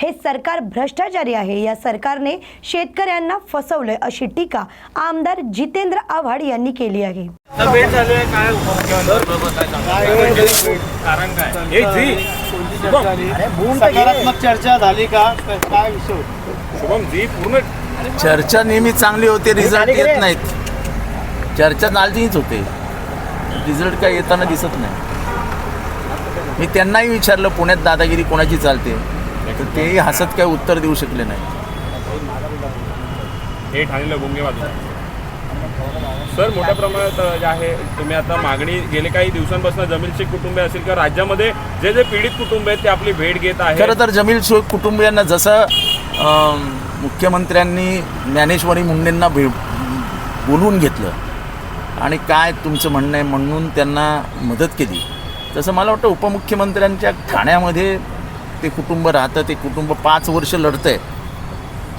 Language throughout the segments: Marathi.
हे सरकार भ्रष्टाचारी आहे. या सरकारने शेतकऱ्यांना फसवलंय अशी टीका आमदार जितेंद्र आव्हाड यांनी केली आहे. चर्चा झाली का? काय विषय? होता? शुभम झी पूर्ण चर्चा नेहमी चांगली होते रिझल्ट येत नाहीत. चर्चा नालजीच होते. रिझल्ट काय येताना दिसत नाही. मी त्यांनाही विचारलं पुण्यात दादागिरी कोणाची चालते? तर तेही हसत काय उत्तर देऊ शकले नाही. हे ठाणेला गुंगे बाजूला. सर मोठ्या प्रमाणात जे आहे तुम्ही आता मागणी गेले काही दिवसांपासून जमीन शेख कुटुंबे असेल किंवा राज्यामध्ये जे जे पीडित कुटुंब आहेत ते आपली भेट घेत आहे खरं तर जमील शेख कुटुंबियांना जसं अं, मुख्यमंत्र्यांनी ज्ञानेश्वरी मुंडेंना भे बोलवून घेतलं आणि काय तुमचं म्हणणं आहे म्हणून त्यांना मदत केली तसं मला वाटतं उपमुख्यमंत्र्यांच्या ठाण्यामध्ये ते कुटुंब राहतं ते कुटुंब पाच वर्ष लढतंय.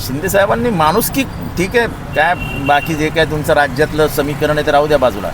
शिंदे साहेबांनी माणुसकी ठीक आहे काय बाकी जे काय तुमचं राज्यातलं समीकरण आहे ते राहू द्या बाजूला.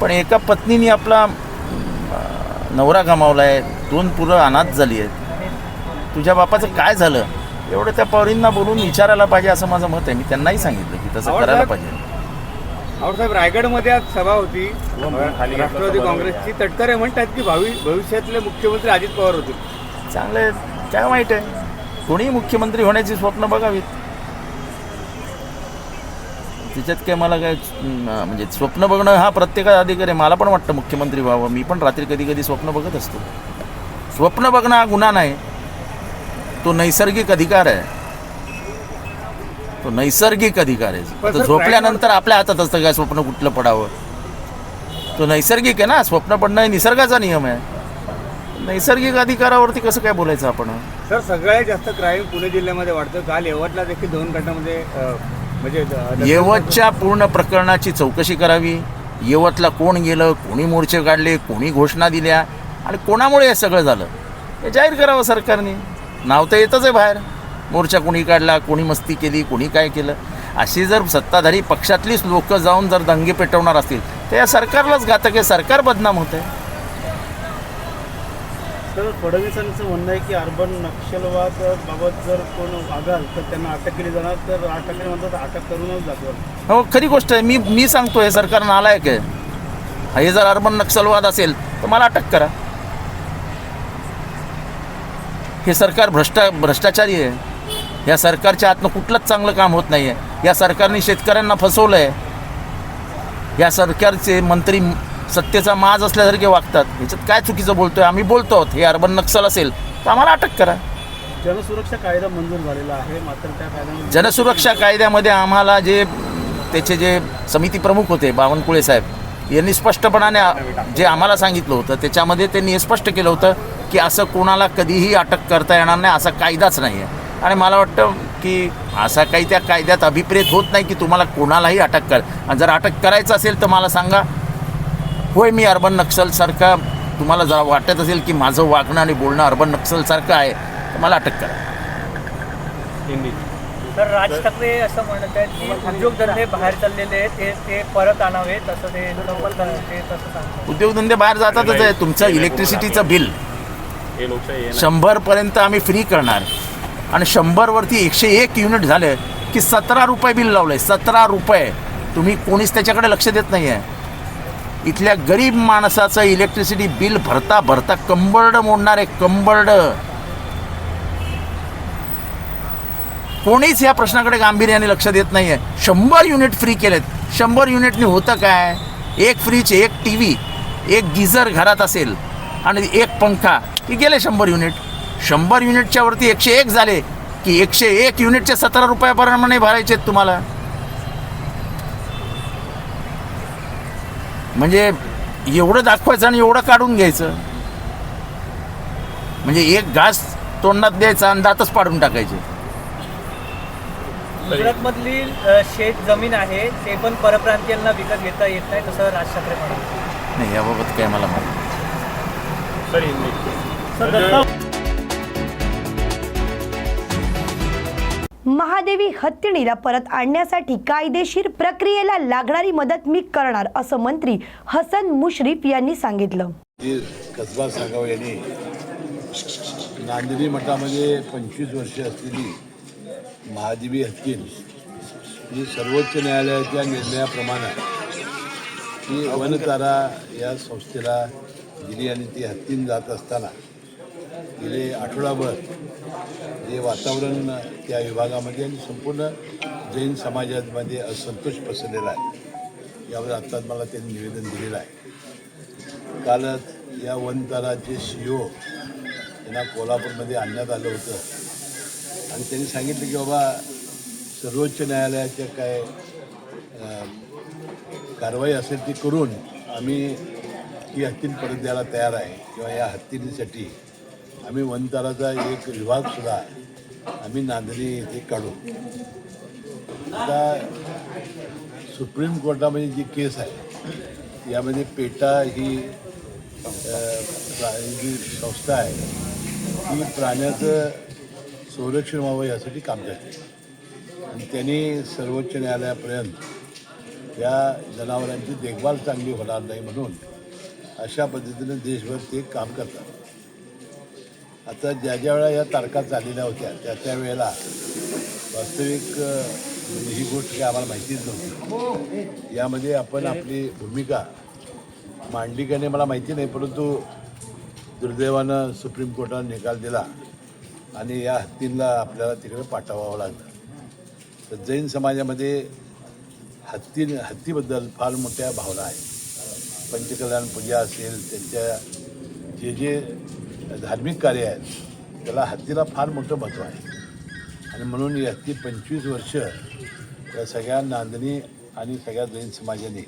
पण एका पत्नीने आपला नवरा गमावला आहे दोन पुरं अनाथ झाली आहेत. तुझ्या बापाचं काय झालं? एवढं त्या पौरींना बोलून विचारायला पाहिजे असं माझं मत आहे. मी त्यांनाही सांगितलं की तसं करायला. पाहिजे. साहेब रायगडमध्ये आज सभा होती. घेतलं राष्ट्रवादी काँग्रेसची तटकरे म्हणतात की भावी भविष्यातले मुख्यमंत्री अजित पवार होतील चांगलं काय वाईट आहे? कोणीही मुख्यमंत्री होण्याची स्वप्न बघावीत. त्याच्यात काय मला काय म्हणजे स्वप्न बघणं हा प्रत्येका अधिकार आहे. मला पण वाटतं मुख्यमंत्री व्हावं. मी पण रात्री कधी कधी स्वप्न बघत असतो. स्वप्न बघणं हा गुन्हा नाही. तो नैसर्गिक अधिकार आहे. तो नैसर्गिक अधिकार आहे. सर, झोपल्यानंतर आपल्या हातात असतं काय स्वप्न कुठलं पडावं? तो नैसर्गिक आहे ना. स्वप्न पडणं हे निसर्गाचा नियम आहे. नैसर्गिक अधिकारावरती कसं काय बोलायचं आपण? सर सगळ्यात जास्त क्राईम पुणे जिल्ह्यामध्ये वाढतं. काल यवतला देखील दोन घटनामध्ये अं, म्हणजे द- यवतच्या पूर्ण प्रकरणाची चौकशी करावी. यवतला कोण गेलं कोणी मोर्चे काढले कोणी घोषणा दिल्या आणि कोणामुळे हे सगळं झालं? हे जाहीर करावं सरकारने. नाव तर येतच आहे बाहेर. मोर्चा कोणी काढला कोणी मस्ती केली कोणी काय केलं? अशी जर सत्ताधारी पक्षातलीच लोक जाऊन जर दंगे पेटवणार असतील तर या सरकारलाच घातक आहे. सरकार बदनाम होत आहे तर फडणवीसांचं म्हणणं आहे की अर्बन नक्षलवाद बाबत जर कोण वागाल तर त्यांना अटक केली जाणार. तर राज ठाकरे म्हणतात अटक करूनच जातो हो खरी गोष्ट आहे. मी मी सांगतो हे सरकार नालायक आहे. हे जर अर्बन नक्षलवाद असेल तर मला अटक करा. हे सरकार भ्रष्टा भ्रष्टाचारी आहे. या सरकारच्या हातनं कुठलंच चांगलं काम होत नाही आहे या सरकारने शेतकऱ्यांना फसवलं आहे या सरकारचे मंत्री सत्तेचा माज असल्यासारखे वागतात. ह्याच्यात काय चुकीचं बोलतोय? आम्ही बोलतो आहोत. हे अर्बन नक्षल असेल तर आम्हाला अटक करा. जनसुरक्षा कायदा मंजूर झालेला आहे. मात्र त्या कायद्यामध्ये जनसुरक्षा कायद्यामध्ये आम्हाला जे त्याचे जे समिती प्रमुख होते बावनकुळे साहेब यांनी स्पष्टपणाने आ- जे आम्हाला सांगितलं होतं त्याच्यामध्ये त्यांनी हे स्पष्ट केलं होतं की असं कोणाला कधीही अटक करता येणार नाही असा कायदाच नाही आहे आणि मला वाटतं की असा काही त्या कायद्यात अभिप्रेत होत नाही की तुम्हाला कोणालाही अटक कर. आणि जर अटक करायचं असेल तर मला सांगा होय मी अर्बन नक्षलसारखा तुम्हाला जर वाटत असेल की माझं वागणं आणि बोलणं अर्बन नक्षलसारखं आहे तर मला अटक करा. तर राज ठाकरे असं म्हणत आहेत की उद्योगधंदे बाहेर चाललेले आहेत ते ते परत आणावेत असं ते ते तसं सांगतात. उद्योगधंदे बाहेर जातातच आहे तुमचं इलेक्ट्रिसिटीचं बिल. शंभरपर्यंत आम्ही फ्री करणार. आणि शंभरवरती एकशे एक युनिट झाले की सतरा रुपये बिल लावलं आहे सतरा रुपये. तुम्ही कोणीच त्याच्याकडे लक्ष देत नाही आहे इथल्या गरीब माणसाचं इलेक्ट्रिसिटी बिल भरता भरता कंबरड मोडणारे कंबर्ड. कंबरड कोणीच या प्रश्नाकडे गांभीर्याने लक्ष देत नाही आहे शंभर युनिट फ्री केलेत. शंभर युनिटने होतं काय? एक फ्रीज एक टी व्ही एक गिझर घरात असेल आणि एक पंखा. की गेले शंभर युनिट शंभर युनिटच्या वरती एकशे एक झाले. की एकशे एक युनिटचे सतरा रुपयाप्रमाणे भरायचे आहेत तुम्हाला? म्हणजे एवढं दाखवायचं आणि एवढं काढून घ्यायचं. म्हणजे एक घास तोंडात द्यायचा आणि दातच पाडून टाकायचे. गुजरातमधली शेत जमीन आहे ते पण परप्रांतीयांना विकत घेता येत नाही तसं राज ठाकरे म्हणाले नाही याबाबत काय मला माहिती महादेवी हत्तीणीला परत आणण्यासाठी कायदेशीर प्रक्रियेला लागणारी मदत मी करणार असं मंत्री हसन मुश्रीफ यांनी सांगितलं. कसबा सागाव यांनी नांदिनी मठामध्ये पंचवीस वर्षे असलेली महादेवी हत्तीन ही सर्वोच्च न्यायालयाच्या निर्णयाप्रमाणे ही वनतारा या संस्थेला दिली आणि ती हत्तीन जात असताना गेले आठवडाभर जे वातावरण त्या विभागामध्ये आणि संपूर्ण जैन समाजामध्ये असंतोष पसरलेला आहे. यावर आत्ताच मला त्यांनी निवेदन दिलेलं आहे. कालच या वनताराचे सी ओ यांना कोल्हापूरमध्ये आणण्यात आलं होतं. आणि त्यांनी सांगितलं की बाबा सर्वोच्च न्यायालयाच्या काय कारवाई असेल ती करून आम्ही ही हत्तीं परत द्यायला तयार आहे. किंवा या हत्तींसाठी आम्ही वनताराचा एक विभागसुद्धा आम्ही नांदणी येथे काढू. आता सुप्रीम कोर्टामध्ये जी केस आहे यामध्ये पेटा ही जी संस्था आहे ती प्राण्याचं संरक्षण व्हावं यासाठी काम करते. आणि त्यांनी सर्वोच्च न्यायालयापर्यंत या जनावरांची देखभाल चांगली होणार नाही म्हणून अशा पद्धतीनं देशभर ते काम करतात. आता ज्या ज्या वेळा या तारखा चाललेल्या होत्या त्या त्या वेळेला वास्तविक म्हणजे ही गोष्ट काही आम्हाला माहितीच नव्हती. यामध्ये आपण आपली भूमिका मांडली का नाही मला माहिती नाही परंतु दुर्दैवानं सुप्रीम कोर्टानं निकाल दिला आणि या हत्तींना आपल्याला तिकडे पाठवावं लागलं. तर जैन समाजामध्ये हत्ती हत्तीबद्दल फार मोठ्या भावना आहेत. पंचकल्याण पूजा असेल त्यांच्या जे जे धार्मिक कार्य आहेत. त्याला हत्तीला फार मोठं महत्त्व आहे. आणि म्हणून ही हत्ती पंचवीस वर्ष या सगळ्या नांदणी आणि सगळ्या जैन समाजाने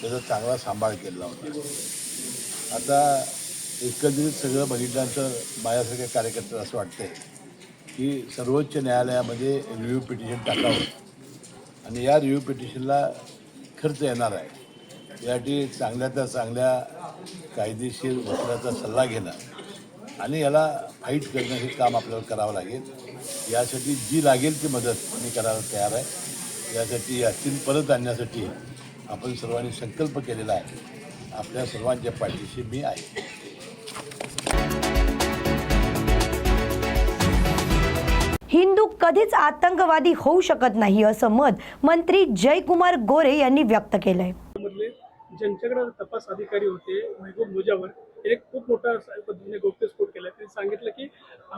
त्याचा चांगला सांभाळ केला होता. आता एकंदरीत सगळं बघितल्यानंतर माझ्यासारख्या कार्यकर्त्याला असं वाटतंय की सर्वोच्च न्यायालयामध्ये रिव्ह्यू पिटिशन टाकावं. आणि या रिव्ह्यू पिटिशनला खर्च येणार आहे. यासाठी चांगल्या त्या चांगल्या कायदेशीर वकिलाचा सल्ला घेणं आणि याला फाईट करणं हे काम आपल्याला करावं लागेल. यासाठी जी लागेल ती मदत मी करायला तयार आहे. यासाठी यातील परत आणण्यासाठी आपण सर्वांनी संकल्प केलेला आहे. आपल्या सर्वांच्या पाठीशी मी आहे. हिंदू कधीच आतंकवादी होऊ शकत नाही असं मत मंत्री जयकुमार गोरे यांनी व्यक्त केलंय. ज्यांच्याकडे तपास अधिकारी होते महबूब मुजावर एक खूप मोठा असा पद्धतीने गौप्यस्फोट केला त्यांनी सांगितलं की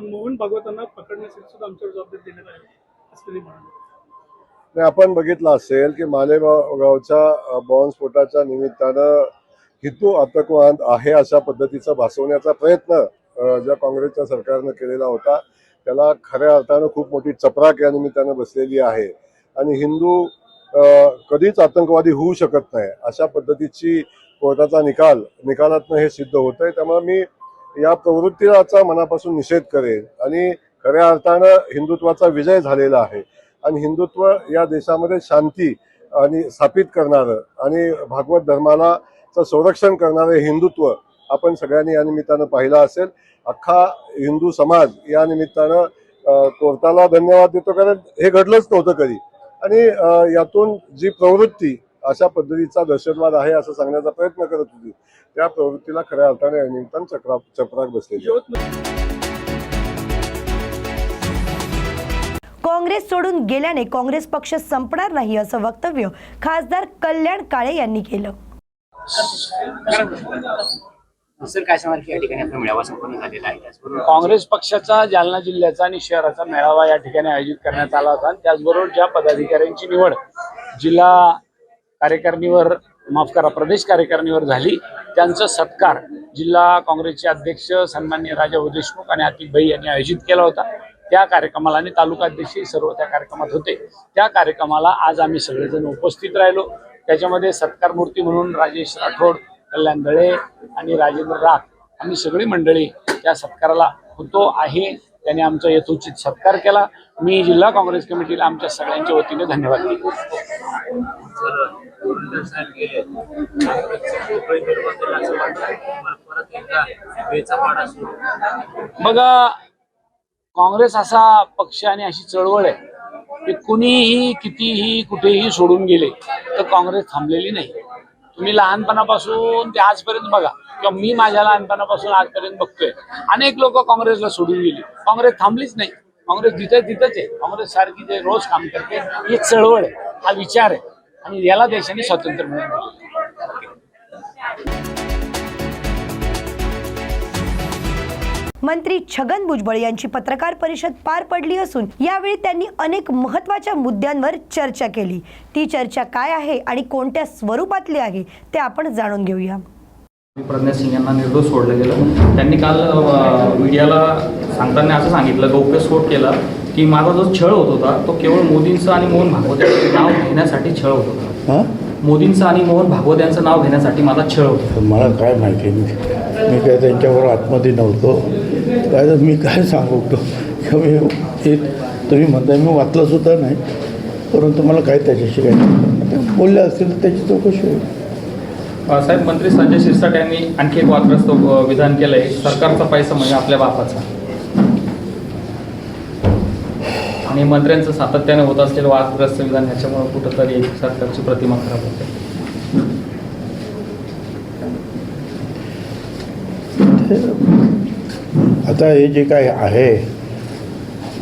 मोहन भागवतांना पकडण्यासाठी सुद्धा आमच्यावर जबाबदारी देण्यात आली. असं त्यांनी म्हणाले नाही, आपण बघितलं असेल की मालेगावच्या बॉम्बस्फोटाच्या निमित्तानं हितू आतंकवाद आहे अशा पद्धतीचा भासवण्याचा प्रयत्न ज्या काँग्रेसच्या सरकारनं केलेला होता त्याला खऱ्या अर्थानं खूप मोठी चपराक या निमित्तानं बसलेली आहे. आणि हिंदू कधीच आतंकवादी होऊ शकत नाही अशा पद्धतीची कोर्टाचा निकाल निकालातनं हे सिद्ध होत आहे त्यामुळे मी या प्रवृत्तीचा मनापासून निषेध करेन. आणि खऱ्या अर्थानं हिंदुत्वाचा विजय झालेला आहे. आणि हिंदुत्व या देशामध्ये शांती आणि स्थापित करणारं आणि भागवत धर्माला संरक्षण करणारं हिंदुत्व आपण सगळ्यांनी या निमित्तानं पाहिलं असेल. अख्खा हिंदू समाज या निमित्तानं कोर्टाला धन्यवाद देतो. कारण हे घडलंच नव्हतं कधी. आणि यातून जी प्रवृत्ती अशा पद्धतीचा दहशतवाद आहे असं सांगण्याचा प्रयत्न करत होती. त्या प्रवृत्तीला खऱ्या अर्थाने निमित्तानं चक्रा चपराक बसलेली. यवतमाळ काँग्रेस सोडून गेल्याने काँग्रेस पक्ष संपणार नाही असं वक्तव्य खासदार कल्याण काळे यांनी केलं. सर काय सांगाल की या ठिकाणी आपला मेळावा संपन्न झालेला आहे? त्याचबरोबर काँग्रेस पक्षाचा जालना जिल्ह्याचा आणि शहराचा मेळावा या ठिकाणी आयोजित करण्यात आला होता आणि त्याचबरोबर ज्या पदाधिकाऱ्यांची निवड जिल्हा कार्यकारिणीवर माफ करा प्रदेश कार्यकारिणीवर झाली. त्यांचा सत्कार जिल्हा काँग्रेसचे अध्यक्ष सन्मान्य राजा देशमुख आणि अतिक भाई यांनी आयोजित केला होता. त्या कार्यक्रमाला आणि तालुका अध्यक्षही सर्व त्या कार्यक्रमात होते. त्या कार्यक्रमाला आज आम्ही सगळेजण उपस्थित राहिलो. त्याच्यामध्ये सत्कार मूर्ती म्हणून राजेश राठोड कल्याण दळे आणि राजेंद्र राख आम्ही सगळी मंडळी त्या सत्काराला होतो आहे. त्याने आमचा यथोचित सत्कार केला. मी जिल्हा काँग्रेस कमिटीला आमच्या सगळ्यांच्या वतीने धन्यवाद देतो. बघा काँग्रेस असा पक्ष आणि अशी चळवळ आहे की कुणीही कितीही कुठेही सोडून गेले तर काँग्रेस थांबलेली नाही. तुम्ही लहानपणापासून ते आजपर्यंत बघा. किंवा मी माझ्या लहानपणापासून आजपर्यंत बघतोय. अनेक लोक काँग्रेसला सोडून गेली. काँग्रेस थांबलीच नाही. काँग्रेस जिथे तिथंच आहे. काँग्रेस सारखी जे रोज काम करते ही चळवळ आहे. हा विचार आहे. आणि याला देशाने स्वातंत्र्य मिळवलं मंत्री छगन भुजबळ यांची पत्रकार परिषद पार पडली असून यावेळी त्यांनी अनेक महत्त्वाच्या मुद्द्यांवर चर्चा केली. ती चर्चा काय आहे आणि कोणत्या स्वरूपातली आहे ते आपण जाणून घेऊया. प्रज्ञा सिंग यांना निर्दोष सोडलं गेलं. त्यांनी काल मीडियाला सांगताना असं सांगितलं गौप्यस्फोट केला की माझा जो छळ होत होता तो केवळ मोदींचं आणि मोहन भागवत यांचं नाव घेण्यासाठी छळ होत होता. हां? मोदींचं आणि मोहन भागवत यांचं नाव घेण्यासाठी माझा छळ होता. मला काय माहिती मी मी काय त्यांच्यावर आतमध्ये नव्हतो. काय तर मी काय सांगू मी हे तुम्ही म्हणताय मी वाचलं सुद्धा नाही. परंतु मला काय त्याच्याशी काय बोलले असतील तर त्याची चौकशी होईल. साहेब मंत्री संजय शिरसाट यांनी आणखी एक वादग्रस्त विधान केलंय. सरकारचा पैसा म्हणजे आपल्या बापाचा. आणि मंत्र्यांचं सातत्याने होत असलेलं वादग्रस्त विधान ह्याच्यामुळे कुठंतरी एक सरकारची प्रतिमा खराब होते. आता हे जे काय आहे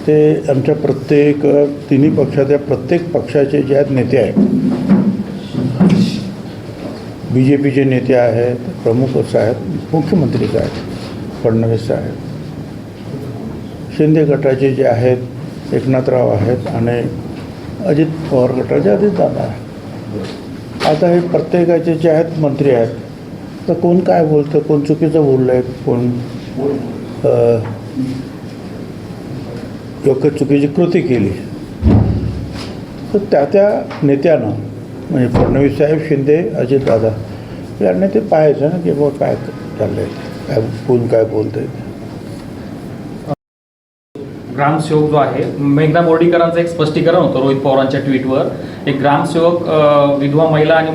ते आमच्या प्रत्येक तिन्ही पक्षाच्या प्रत्येक पक्षाचे जे आहेत नेते आहेत. बी जे पीचे नेते आहेत प्रमुख आहेत मुख्यमंत्री आहेत फडणवीस आहेत शिंदे गटाचे जे आहेत एकनाथराव आहेत आणि अजित पवार गटाचे अजित दादा आहेत. आता हे प्रत्येकाचे जे आहेत मंत्री आहेत तर कोण काय बोलतं कोण चुकीचं बोललं आहे कोण योग्य चुकीची कृती केली. तर त्या त्या नेत्यानं म्हणजे फडणवीस साहेब शिंदे अजितदादा यांनी ते पाहायचं ना की बाबा काय चाललं आहे काय कोण काय बोलतंय. ग्रामसेवक जो आहे मेघना बोर्डीकरांचं एक स्पष्टीकरण होतं रोहित पवारांच्या ट्विटवर. एक ग्रामसेवक विधवा महिला आणि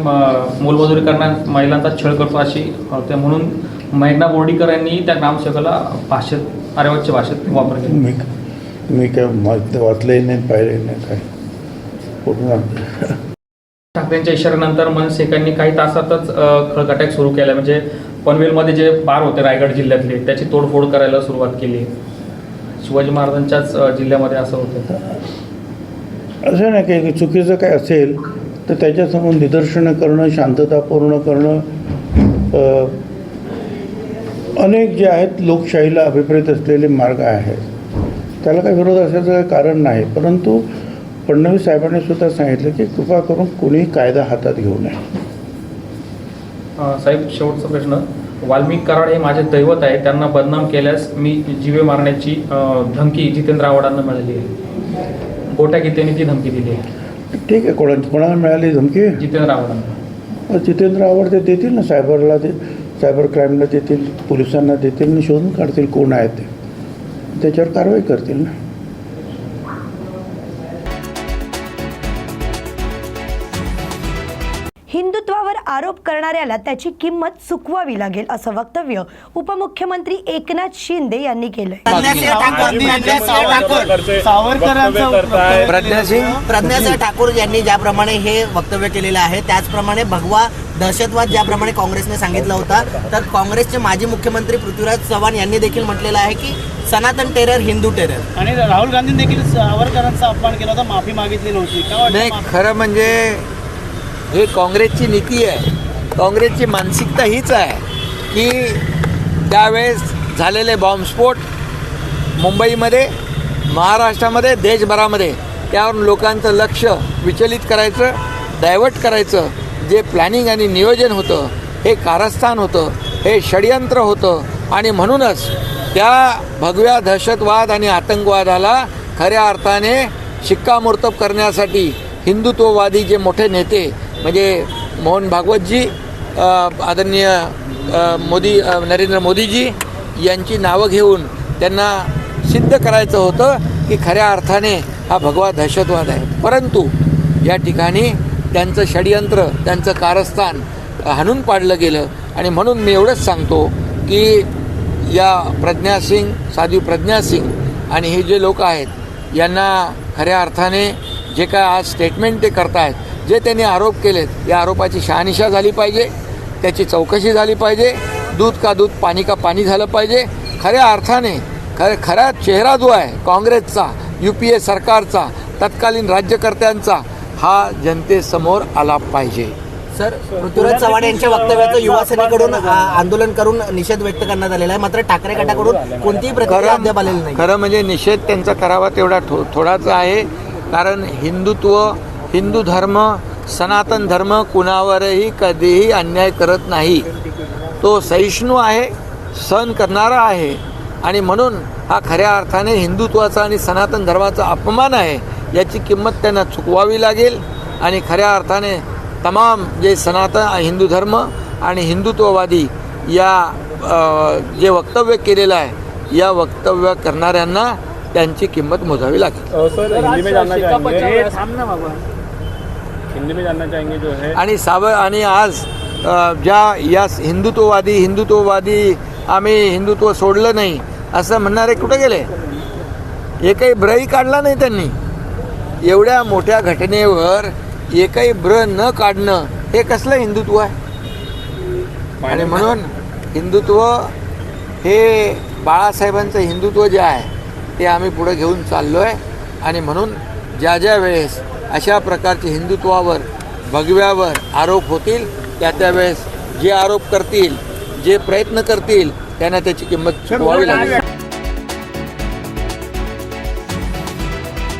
मोलमजुरी करणाऱ्या महिलांचा छळ करतो अशी अ, ते म्हणून मेघना बोर्डीकर यांनी त्या ग्रामसेवकाला भाषेत आर्यवाच्या भाषेत वापर केला. मी मी काय वाचलंही नाही पाहिलंही नाही काय. पूर्ण ठाकरेंच्या इशाऱ्यानंतर मनसेकांनी काही तासातच अ, खळगाट्याक सुरू केला म्हणजे पनवेलमध्ये जे बार होते रायगड जिल्ह्यातले त्याची तोडफोड करायला सुरुवात केली. शिवाजी महाराजांच्याच जिल्ह्यामध्ये असं होतं असं नाही की चुकीचं काय असेल तर त्याच्यासमोर निदर्शनं करणं शांतता पूर्ण करणं अनेक जे आहेत लोकशाहीला अभिप्रेत असलेले मार्ग आहेत. त्याला काही विरोध असायचं काही कारण नाही परंतु फडणवीस साहेबांनी सुद्धा सांगितलं की कृपा करून कोणीही कायदा हातात घेऊ नये. साहेब शेवटचा प्रश्न. वाल्मिक कराड हे माझे दैवत आहे. त्यांना बदनाम केल्यास मी जीवे मारण्याची धमकी जितेंद्र आव्हाडांना मिळाली आहे. गोट्या गीतेने ती धमकी दिली आहे. ठीक आहे कोणा कोणाला मिळाली धमकी? जितेंद्र आव्हाडांना. जितेंद्र आव्हाड ते देतील ना? सायबरला ते सायबर क्राईमला देतील पोलिसांना देतील आणि शोधून काढतील कोण आहेत ते. त्याच्यावर कारवाई करतील ना? करणाऱ्याला त्याची किंमत चुकवावी लागेल असं वक्तव्य उपमुख्यमंत्री एकनाथ शिंदे यांनी केलंय. प्रज्ञासिंग प्रज्ञासिंह ठाकूर यांनी ज्याप्रमाणे हे वक्तव्य केलेलं आहे त्याचप्रमाणे भगवा दहशतवाद ज्याप्रमाणे काँग्रेसने सांगितलं होता तर काँग्रेसचे माजी मुख्यमंत्री पृथ्वीराज चव्हाण यांनी देखील म्हटलेलं आहे की सनातन टेरर हिंदू टेरर. आणि राहुल गांधींनी देखील सावरकरांचा अपमान केला होता माफी मागितली नव्हती. नाही खरं म्हणजे हे काँग्रेसची नीती आहे. काँग्रेसची मानसिकता हीच आहे की त्यावेळेस झालेले बॉम्बस्फोट मुंबईमध्ये महाराष्ट्रामध्ये देशभरामध्ये त्यावरून लोकांचं लक्ष विचलित करायचं डायव्हर्ट करायचं जे प्लॅनिंग आणि नियोजन होतं हे कारस्थान होतं हे षडयंत्र होतं आणि म्हणूनच त्या भगव्या दहशतवाद आणि आतंकवादाला खऱ्या अर्थाने शिक्कामोर्तब करण्यासाठी हिंदुत्ववादी जे मोठे नेते म्हणजे मोहन भागवतजी आदरणीय मोदी नरेंद्र मोदीजी यांची नावं घेऊन त्यांना सिद्ध करायचं होतं की खऱ्या अर्थाने हा भगवा दहशतवाद आहे. परंतु या ठिकाणी त्यांचं षडयंत्र त्यांचं कारस्थान हाणून पाडलं गेलं. आणि म्हणून मी एवढंच सांगतो की या प्रज्ञा सिंग साध्वी प्रज्ञा सिंग आणि हे जे लोक आहेत यांना खऱ्या अर्थाने जे काय आज स्टेटमेंट ते करतायत जे त्यांनी आरोप केलेत या आरोपाची शहानिशा झाली पाहिजे. त्याची चौकशी झाली पाहिजे. दूध का दूध पाणी का पाणी झालं पाहिजे. खऱ्या अर्थाने खर खरा चेहरा जो आहे काँग्रेसचा यू पी ए सरकारचा तत्कालीन राज्यकर्त्यांचा हा जनतेसमोर आला पाहिजे. सर पृथ्वीराज चव्हाण यांच्या वक्तव्याचं युवा सेनेकडून आ, आंदोलन करून निषेध व्यक्त करण्यात आलेला आहे. मात्र ठाकरे गटाकडून कोणतीही प्रतिक्रिया अद्याप आलेली नाही. खरं म्हणजे निषेध त्यांचा करावा तेवढा थो थोडाच आहे. कारण हिंदुत्व हिंदू धर्म सनातन धर्म कुणावरही कधीही अन्याय करत नाही. तो सहिष्णू आहे सहन करणारा आहे आणि म्हणून हा खऱ्या अर्थाने हिंदुत्वाचा आणि सनातन धर्माचा अपमान आहे याची किंमत त्यांना चुकवावी लागेल आणि खऱ्या अर्थाने तमाम जे सनातन हिंदू धर्म आणि हिंदुत्ववादी या जे वक्तव्य केलेलं आहे या वक्तव्य करणाऱ्यांना त्यांची किंमत मोजावी लागेल. सर हिंदी में जानना चाहेंगे जो है। आणि साव आणि आज अ, ज्या या हिंदुत्ववादी हिंदुत्ववादी आम्ही हिंदुत्व सोडलं नाही असं म्हणणारे कुठे गेले? एकही ब्रही काढला नाही त्यांनी. एवढ्या मोठ्या घटनेवर एकही ब्र न काढणं हे कसलं हिंदुत्व आहे? आणि म्हणून हिंदुत्व हे बाळासाहेबांचं हिंदुत्व जे आहे ते आम्ही पुढे घेऊन चाललो आहे आणि म्हणून ज्या ज्या वेळेस अशा प्रकारचे हिंदुत्वावर भगव्यावर आरोप होतील. त्या त्यावेळेस जे आरोप करतील जे प्रयत्न करतील त्यांना त्याची किंमत चुकवावी लागेल.